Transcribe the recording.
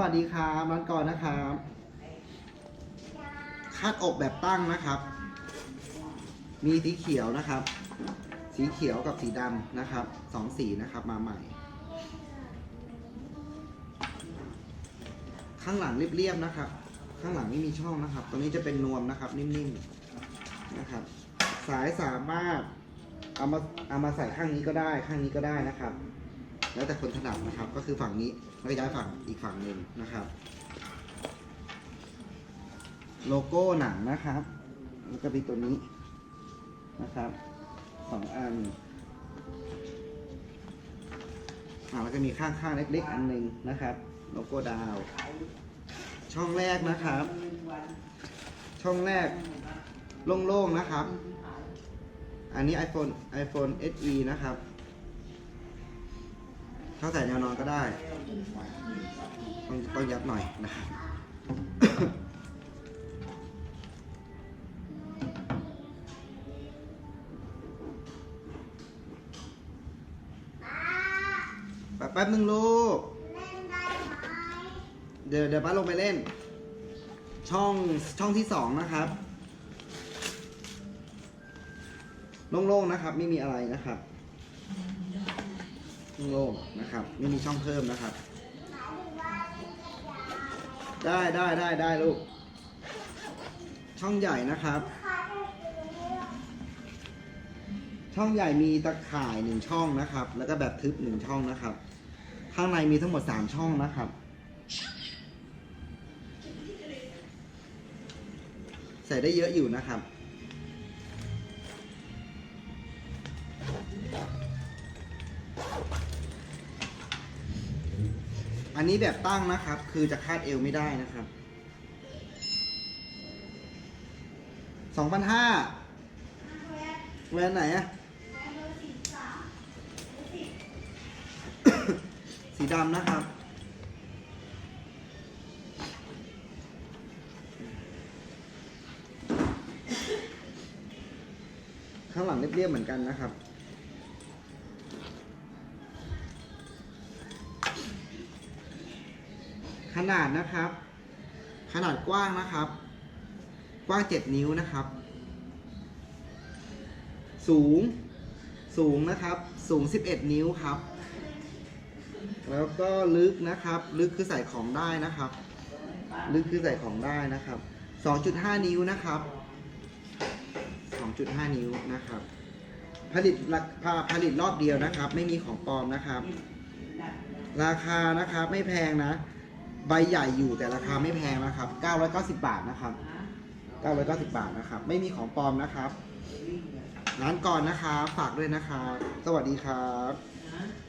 วัสดีครับร้านก่อนนะครับคาดอกแบบตั้งนะครับ มีสีเขียวนะครับ สีเขียวกับสีดำนะครับสองสีนะครับมาใหม่ ข้างหลังเรียบๆนะครับ ข้างหลังไม่มีช่องนะครับตรงนี้จะเป็นนวมนะครับ นิ่มๆนะครับ สายสามารถเอามาเอามาใส่ข้างนี้ก็ได้ ข้างนี้ก็ได้นะครับ แล้วแต่คนถนัดนะครับ ก็คือฝั่งนี้แล้วก็ย้ายฝั่งอีกฝั่งหนึ่งนะครับ โลโก้หนังนะครับ แล้วก็มีตัวนี้นะครับสองอันอ่าแล้วก็มีข้างๆเล็กๆอันหนึ่งนะครับ โลโก้ดาว ช่องแรกนะครับ ช่องแรกโล่งๆนะครับ อันนี้ iPhone iPhone SE นะครับ เข้าใส่แนวนอนก็ได้ ต้องต้องยัดหน่อยนะครับแป๊บแป๊บนึงลูก เดี๋ยวเดี๋ยวป้าลงไปเล่น ช่องช่องที่สองนะครับ โล่งๆนะครับ ไม่มีอะไรนะครับ โล่งนะครับไม่มีช่องเพิ่มนะครับ ได้ได้ได้ได้ลูก ช่องใหญ่นะครับ ช่องใหญ่มีตะข่ายหนึ่งช่องนะครับ แล้วก็แบบทึบหนึ่งช่องนะครับ ข้างในมีทั้งหมดสามช่องนะครับ ใส่ได้เยอะอยู่นะครับ อันนี้แบบตั้งนะครับ คือจะคาดเอวไม่ได้นะครับสองพันห้าแวนไหนอะสีดำนะครับ ข้างหลังเรียบๆเหมือนกันนะครับ ขนาดนะครับ ขนาดกว้างนะครับ กว้าง 7 นิ้วนะครับ สูงสูงนะครับ สูง 11 นิ้วครับ แล้วก็ลึกนะครับ ลึกคือใส่ของได้นะครับ ลึกคือใส่ของได้นะครับ 2.5 นิ้วนะครับ 2.5 นิ้วนะครับ ผลิตราคาผลิตรอบเดียวนะครับ ไม่มีของปลอมนะครับ ราคานะครับไม่แพงนะ ใบใหญ่อยู่แต่ราคาไม่แพงนะครับ 990 บาทนะครับ 990 บาทนะครับ ไม่มีของปลอมนะครับ ร้านก่อนนะครับ ฝากด้วยนะครับ สวัสดีครับ